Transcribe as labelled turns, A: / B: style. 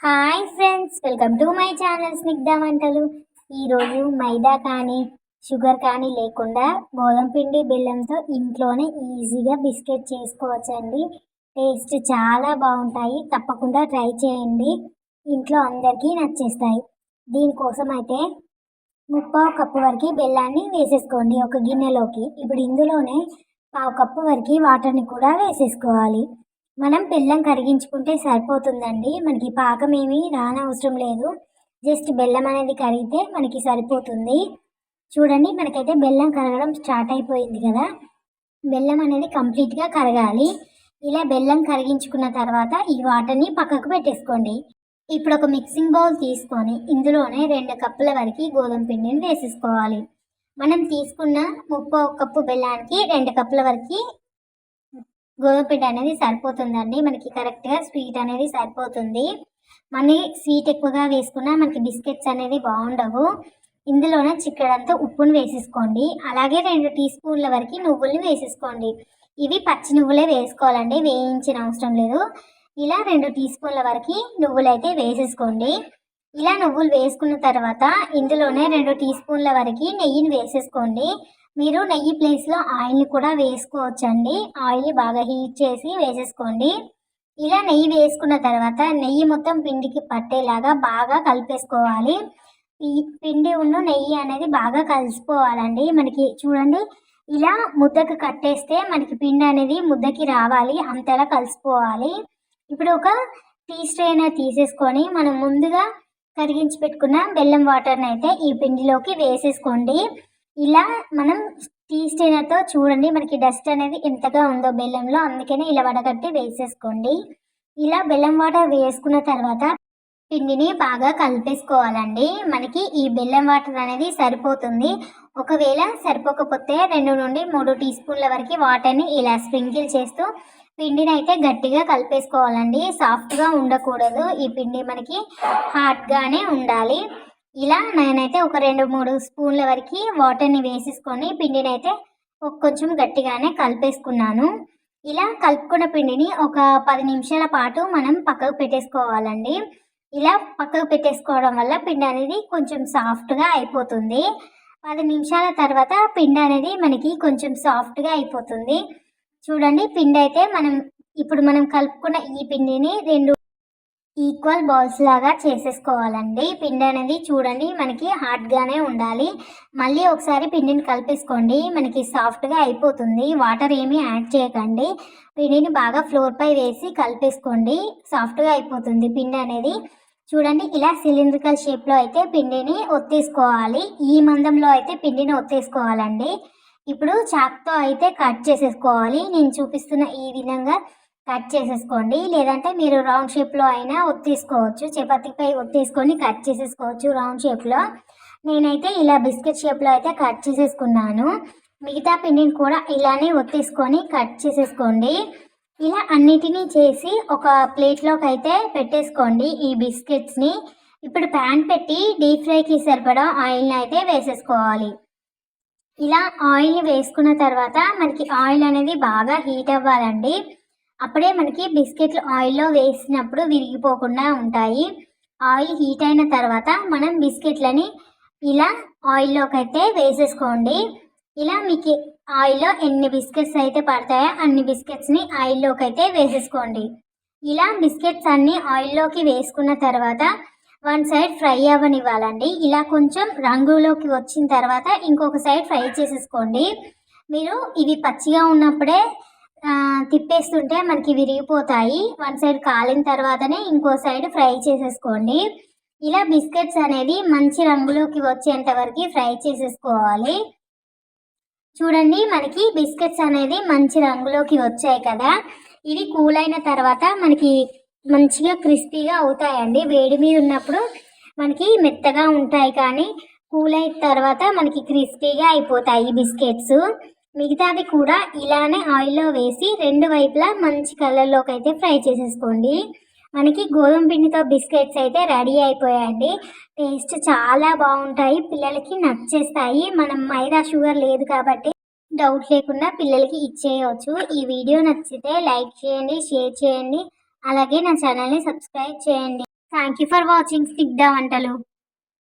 A: Hi friends welcome to my channel Snigdha వంటలు. ఈరోజు మైదా కానీ షుగర్ కానీ లేకుండా గోధుమ పిండి బెల్లంతో ఇంట్లోనే ఈజీగా బిస్కెట్ చేసుకోవచ్చండి. టేస్ట్ చాలా బాగుంటాయి తప్పకుండా ట్రై చేయండి. ఇంట్లో అందరికీ నచ్చేస్తాయి. దీనికోసం అయితే ముప్పావు కప్పు వరకు బెల్లాన్ని వేసేసుకోండి ఒక గిన్నెలోకి. ఇప్పుడు ఇందులోనే పావు కప్పు వరకు వాటర్ని కూడా వేసేసుకోవాలి. మనం బెల్లం కరిగించుకుంటే సరిపోతుందండి. మనకి పాకం ఏమీ రానవసరం లేదు. జస్ట్ బెల్లం అనేది కరిగితే మనకి సరిపోతుంది. చూడండి మనకైతే బెల్లం కరగడం స్టార్ట్ అయిపోయింది కదా. బెల్లం అనేది కంప్లీట్గా కరగాలి. ఇలా బెల్లం కరిగించుకున్న తర్వాత ఈ వాటర్ని పక్కకు పెట్టేసుకోండి. ఇప్పుడు ఒక మిక్సింగ్ బౌల్ తీసుకొని ఇందులోనే రెండు కప్పుల వరకు గోధుమ పిండిని వేసేసుకోవాలి. మనం తీసుకున్న ముప్పై కప్పు బెల్లానికి రెండు కప్పుల వరకు గోధుమ పిండి అనేది సరిపోతుందండి. మనకి కరెక్ట్గా స్వీట్ అనేది సరిపోతుంది. మనీ స్వీట్ ఎక్కువగా వేసుకున్నా మనకి బిస్కెట్స్ అనేది బాగుండవు. ఇందులోనే చిక్కడంతా ఉప్పును వేసేసుకోండి. అలాగే రెండు టీ స్పూన్ల వరకు నువ్వుల్ని వేసేసుకోండి. ఇవి పచ్చి నువ్వులే వేసుకోవాలండి. వేయించిన అవసరం లేదు. ఇలా రెండు టీ స్పూన్ల వరకు నువ్వులు అయితే వేసేసుకోండి. ఇలా నువ్వులు వేసుకున్న తర్వాత ఇందులోనే రెండు టీ స్పూన్ల వరకు నెయ్యిని వేసేసుకోండి. మీరు నెయ్యి ప్లేస్లో ఆయిల్ని కూడా వేసుకోవచ్చండి. ఆయిల్ బాగా హీట్ చేసి వేసేసుకోండి. ఇలా నెయ్యి వేసుకున్న తర్వాత నెయ్యి మొత్తం పిండికి పట్టేలాగా బాగా కలిపేసుకోవాలి. ఈ పిండి ఉన్న నెయ్యి అనేది బాగా కలిసిపోవాలండి. మనకి చూడండి ఇలా ముద్దకు కట్టేస్తే మనకి పిండి అనేది ముద్దకి రావాలి అంతలా కలిసిపోవాలి. ఇప్పుడు ఒక టీ స్ట్రైనర్ తీసేసుకొని మనం ముందుగా కరిగించి పెట్టుకున్న బెల్లం వాటర్ని అయితే ఈ పిండిలోకి వేసేసుకోండి. ఇలా మనం టీ స్టైనర్తో చూడండి మనకి డస్ట్ అనేది ఎంతగా ఉందో బెల్లంలో అందుకనే ఇలా వడగట్టి వేసేసుకోండి. ఇలా బెల్లం వాటర్ వేసుకున్న తర్వాత పిండిని బాగా కలిపేసుకోవాలండి. మనకి ఈ బెల్లం వాటర్ అనేది సరిపోతుంది. ఒకవేళ సరిపోకపోతే రెండు నుండి మూడు టీ స్పూన్ల వరకు వాటర్ని ఇలా స్ప్రింకిల్ చేస్తూ పిండిని అయితే గట్టిగా కలిపేసుకోవాలండి. సాఫ్ట్గా ఉండకూడదు. ఈ పిండి మనకి హాట్గానే ఉండాలి. ఇలా నేనైతే ఒక రెండు మూడు స్పూన్ల వరకు వాటర్ని వేసేసుకొని పిండిని అయితే కొంచెం గట్టిగానే కలిపేసుకున్నాను. ఇలా కలుపుకున్న పిండిని ఒక పది నిమిషాల పాటు మనం పక్కకు పెట్టేసుకోవాలండి. ఇలా పక్కకు పెట్టేసుకోవడం వల్ల పిండి అనేది కొంచెం సాఫ్ట్గా అయిపోతుంది. పది నిమిషాల తర్వాత పిండి అనేది మనకి కొంచెం సాఫ్ట్గా అయిపోతుంది. చూడండి పిండి అయితే మనం ఇప్పుడు మనం కలుపుకున్న ఈ పిండిని రెండు ఈక్వల్ బాల్స్ లాగా చేసేసుకోవాలండి. పిండి అనేది చూడండి మనకి హార్డ్గానే ఉండాలి. మళ్ళీ ఒకసారి పిండిని కలిపేసుకోండి. మనకి సాఫ్ట్గా అయిపోతుంది. వాటర్ ఏమీ యాడ్ చేయకండి. పిండిని బాగా ఫ్లోర్పై వేసి కలిపేసుకోండి. సాఫ్ట్గా అయిపోతుంది పిండి అనేది చూడండి ఇలా సిలిండ్రికల్ షేప్లో అయితే పిండిని ఒత్తేసుకోవాలి. ఈ మందంలో అయితే పిండిని ఒత్తేసుకోవాలండి. ఇప్పుడు చాక్తో అయితే కట్ చేసేసుకోవాలి. నేను చూపిస్తున్న ఈ విధంగా కట్ చేసేసుకోండి. లేదంటే మీరు రౌండ్ షేప్లో అయినా ఒత్తేసుకోవచ్చు చపాతీపై ఒత్తేసుకొని కట్ చేసేసుకోవచ్చు రౌండ్ షేప్లో. నేనైతే ఇలా బిస్కెట్ షేప్లో అయితే కట్ చేసేసుకున్నాను. మిగతా పిండిని కూడా ఇలానే ఒత్తేసుకొని కట్ చేసేసుకోండి. ఇలా అన్నిటినీ చేసి ఒక ప్లేట్లోకి అయితే పెట్టేసుకోండి ఈ బిస్కెట్స్ని. ఇప్పుడు ప్యాన్ పెట్టి డీప్ ఫ్రైకి సరిపడా ఆయిల్ని అయితే వేసేసుకోవాలి. ఇలా ఆయిల్ని వేసుకున్న తర్వాత మనకి ఆయిల్ అనేది బాగా హీట్ అవ్వాలండి. అప్పుడే మనకి బిస్కెట్లు ఆయిల్లో వేసినప్పుడు విరిగిపోకుండా ఉంటాయి. ఆయిల్ హీట్ అయిన తర్వాత మనం బిస్కెట్లని ఇలా ఆయిల్లోకి అయితే వేసేసుకోండి. ఇలా మీకు ఆయిల్లో ఎన్ని బిస్కెట్స్ అయితే పడతాయో అన్ని బిస్కెట్స్ని ఆయిల్లోకి అయితే వేసేసుకోండి. ఇలా బిస్కెట్స్ అన్నీ ఆయిల్లోకి వేసుకున్న తర్వాత వన్ సైడ్ ఫ్రై అవ్వనివ్వాలండి. ఇలా కొంచెం రంగులోకి వచ్చిన తర్వాత ఇంకొక సైడ్ ఫ్రై చేసేసుకోండి. మీరు ఇవి పచ్చిగా ఉన్నప్పుడే తిప్పేస్తుంటే మనకి విరిగిపోతాయి. వన్ సైడ్ కాలిన తర్వాతనే ఇంకో సైడ్ ఫ్రై చేసేసుకోండి. ఇలా బిస్కెట్స్ అనేది మంచి రంగులోకి వచ్చేంత వరకు ఫ్రై చేసేసుకోవాలి. చూడండి మనకి బిస్కెట్స్ అనేది మంచి రంగులోకి వచ్చాయి కదా. ఇవి కూల్ అయిన తర్వాత మనకి మంచిగా క్రిస్పీగా అవుతాయండి. వేడి మీద ఉన్నప్పుడు మనకి మెత్తగా ఉంటాయి కానీ కూల్ అయిన తర్వాత మనకి క్రిస్పీగా అయిపోతాయి బిస్కెట్స్. మిగతాది కూడా ఇలానే ఆయిల్లో వేసి రెండు వైపులా మంచి కలర్లోకి అయితే ఫ్రై చేసేసుకోండి. మనకి గోధుమ పిండితో బిస్కెట్స్ అయితే రెడీ అయిపోయాయండి. టేస్ట్ చాలా బాగుంటాయి. పిల్లలకి నచ్చేస్తాయి. మనం మైదా షుగర్ లేదు కాబట్టి డౌట్ లేకుండా పిల్లలకి ఇచ్చేయవచ్చు ఈ వీడియో నచ్చితే లైక్ చేయండి షేర్ చేయండి. అలాగే నా ఛానల్ని సబ్స్క్రైబ్ చేయండి. Thank you for watching. Snigdha వంటలు.